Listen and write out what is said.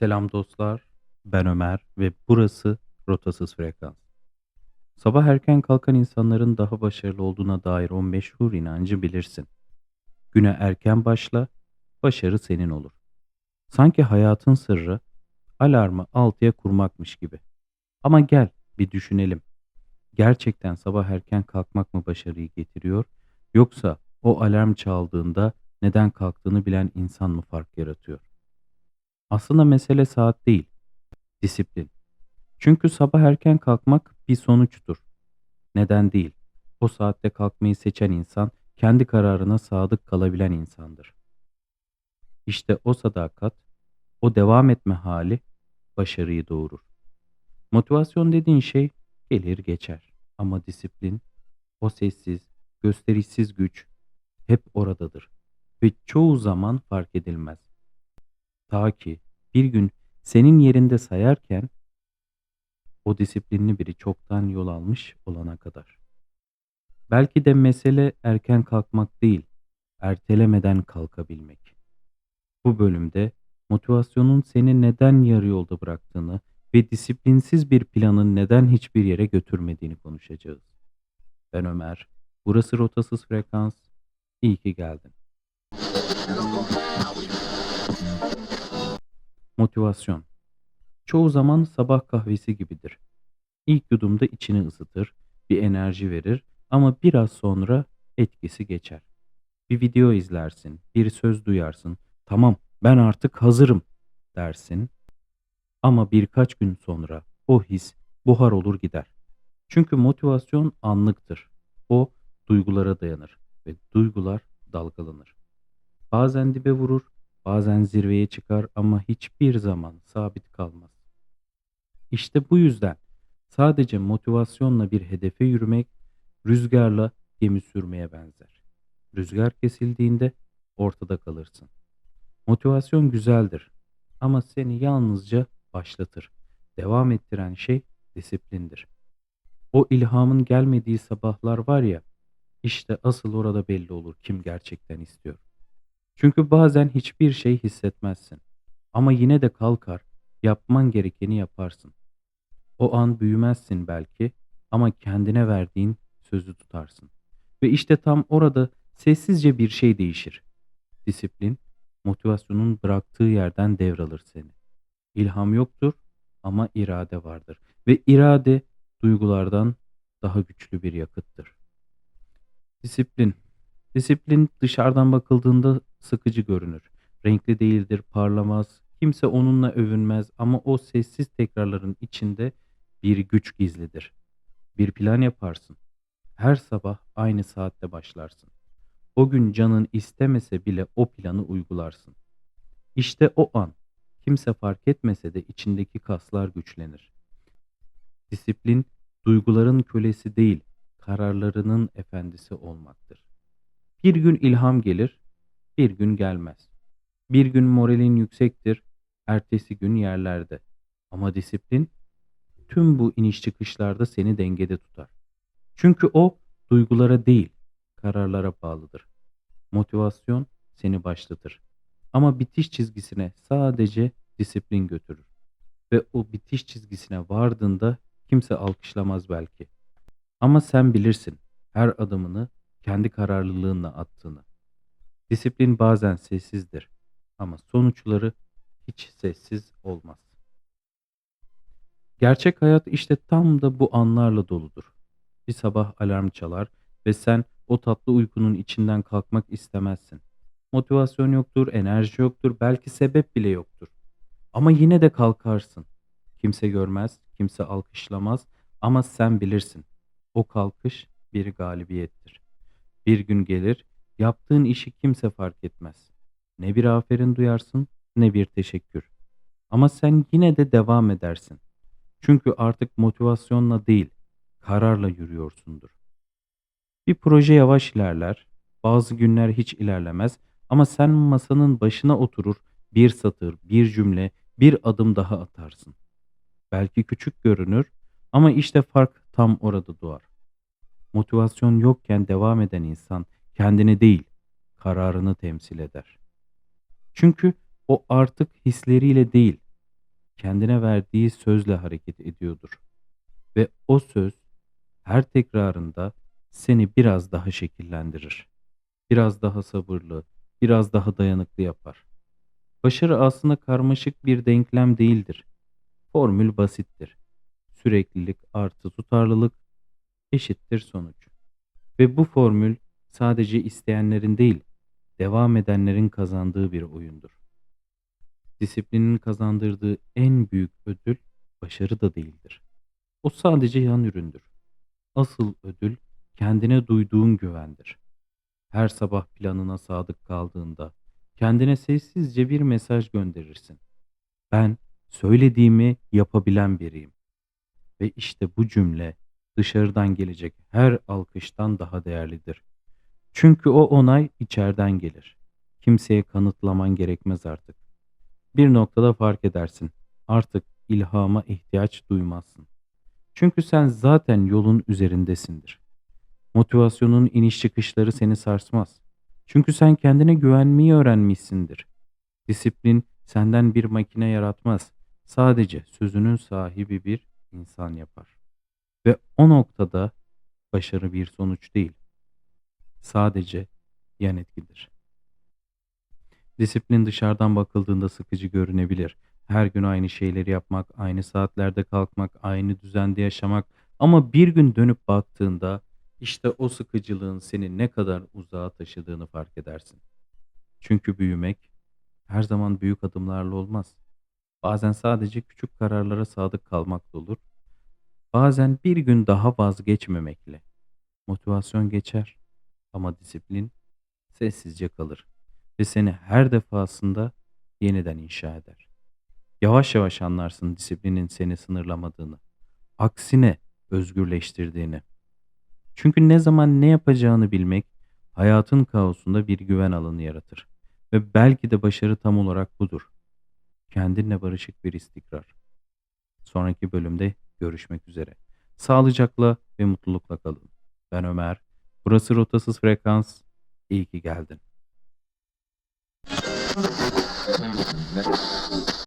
Selam dostlar, ben Ömer ve burası Rotasız Frekans. Sabah erken kalkan insanların daha başarılı olduğuna dair o meşhur inancı bilirsin. Güne erken başla, başarı senin olur. Sanki hayatın sırrı alarmı altıya kurmakmış gibi. Ama gel bir düşünelim. Gerçekten sabah erken kalkmak mı başarıyı getiriyor yoksa o alarm çaldığında neden kalktığını bilen insan mı fark yaratıyor? Aslında mesele saat değil, disiplin. Çünkü sabah erken kalkmak bir sonuçtur. Neden değil? O saatte kalkmayı seçen insan kendi kararına sadık kalabilen insandır. İşte o sadakat, o devam etme hali başarıyı doğurur. Motivasyon dediğin şey gelir geçer ama disiplin, o sessiz, gösterişsiz güç hep oradadır ve çoğu zaman fark edilmez. Ta ki bir gün senin yerinde sayarken o disiplinli biri çoktan yol almış olana kadar. Belki de mesele erken kalkmak değil, ertelemeden kalkabilmek. Bu bölümde motivasyonun seni neden yarı yolda bıraktığını ve disiplinsiz bir planın neden hiçbir yere götürmediğini konuşacağız. Ben Ömer, burası Rotasız Frekans. İyi ki geldin. Motivasyon Çoğu zaman sabah kahvesi gibidir. İlk yudumda içini ısıtır, bir enerji verir ama biraz sonra etkisi geçer. Bir video izlersin, bir söz duyarsın, tamam ben artık hazırım dersin. Ama birkaç gün sonra o his buhar olur gider. Çünkü motivasyon anlıktır. O duygulara dayanır ve duygular dalgalanır. Bazen dibe vurur, bazen zirveye çıkar ama hiçbir zaman sabit kalmaz. İşte bu yüzden sadece motivasyonla bir hedefe yürümek rüzgarla gemi sürmeye benzer. Rüzgar kesildiğinde ortada kalırsın. Motivasyon güzeldir ama seni yalnızca başlatır. Devam ettiren şey disiplindir. O ilhamın gelmediği sabahlar var ya, işte asıl orada belli olur kim gerçekten istiyor. Çünkü bazen hiçbir şey hissetmezsin. Ama yine de kalkar, yapman gerekeni yaparsın. O an büyümezsin belki ama kendine verdiğin sözü tutarsın. Ve işte tam orada sessizce bir şey değişir. Disiplin, motivasyonun bıraktığı yerden devralır seni. İlham yoktur ama irade vardır. Ve irade duygulardan daha güçlü bir yakıttır. Disiplin. Disiplin dışarıdan bakıldığında sıkıcı görünür. Renkli değildir, parlamaz. Kimse onunla övünmez ama o sessiz tekrarların içinde bir güç gizlidir. Bir plan yaparsın. Her sabah aynı saatte başlarsın. O gün canın istemese bile o planı uygularsın. İşte o an kimse fark etmese de içindeki kaslar güçlenir. Disiplin duyguların kölesi değil, kararlarının efendisi olmaktır. Bir gün ilham gelir, bir gün gelmez. Bir gün moralin yüksektir, ertesi gün yerlerde. Ama disiplin tüm bu iniş çıkışlarda seni dengede tutar. Çünkü o duygulara değil, kararlara bağlıdır. Motivasyon seni başlatır. Ama bitiş çizgisine sadece disiplin götürür. Ve o bitiş çizgisine vardığında kimse alkışlamaz belki. Ama sen bilirsin her adımını kendi kararlılığınla attığını. Disiplin bazen sessizdir ama sonuçları hiç sessiz olmaz. Gerçek hayat işte tam da bu anlarla doludur. Bir sabah alarm çalar ve sen o tatlı uykunun içinden kalkmak istemezsin. Motivasyon yoktur, enerji yoktur, belki sebep bile yoktur. Ama yine de kalkarsın. Kimse görmez, kimse alkışlamaz ama sen bilirsin. O kalkış bir galibiyettir. Bir gün gelir, yaptığın işi kimse fark etmez. Ne bir aferin duyarsın, ne bir teşekkür. Ama sen yine de devam edersin. Çünkü artık motivasyonla değil, kararla yürüyorsundur. Bir proje yavaş ilerler, bazı günler hiç ilerlemez ama sen masanın başına oturur, bir satır, bir cümle, bir adım daha atarsın. Belki küçük görünür ama işte fark tam orada doğar. Motivasyon yokken devam eden insan kendini değil, kararını temsil eder. Çünkü o artık hisleriyle değil, kendine verdiği sözle hareket ediyordur. Ve o söz her tekrarında seni biraz daha şekillendirir. Biraz daha sabırlı, biraz daha dayanıklı yapar. Başarı aslında karmaşık bir denklem değildir. Formül basittir. Süreklilik artı tutarlılık eşittir sonuç. Ve bu formül sadece isteyenlerin değil, devam edenlerin kazandığı bir oyundur. Disiplinin kazandırdığı en büyük ödül başarı da değildir. O sadece yan üründür. Asıl ödül kendine duyduğun güvendir. Her sabah planına sadık kaldığında kendine sessizce bir mesaj gönderirsin. Ben söylediğimi yapabilen biriyim. Ve işte bu cümle dışarıdan gelecek her alkıştan daha değerlidir. Çünkü o onay içeriden gelir. Kimseye kanıtlaman gerekmez artık. Bir noktada fark edersin. Artık ilhama ihtiyaç duymazsın. Çünkü sen zaten yolun üzerindesindir. Motivasyonun iniş çıkışları seni sarsmaz. Çünkü sen kendine güvenmeyi öğrenmişsindir. Disiplin senden bir makine yaratmaz. Sadece sözünün sahibi bir insan yapar. Ve o noktada başarı bir sonuç değil. Sadece yan etkidir. Disiplin dışarıdan bakıldığında sıkıcı görünebilir. Her gün aynı şeyleri yapmak, aynı saatlerde kalkmak, aynı düzende yaşamak ama bir gün dönüp baktığında işte o sıkıcılığın seni ne kadar uzağa taşıdığını fark edersin. Çünkü büyümek her zaman büyük adımlarla olmaz. Bazen sadece küçük kararlara sadık kalmakla olur. Bazen bir gün daha vazgeçmemekle. Motivasyon geçer ama disiplin sessizce kalır ve seni her defasında yeniden inşa eder. Yavaş yavaş anlarsın disiplinin seni sınırlamadığını, aksine özgürleştirdiğini. Çünkü ne zaman ne yapacağını bilmek hayatın kaosunda bir güven alanı yaratır. Ve belki de başarı tam olarak budur. Kendinle barışık bir istikrar. Sonraki bölümde görüşmek üzere. Sağlıcakla ve mutlulukla kalın. Ben Ömer. Burası Rotasız Frekans. İyi ki geldin.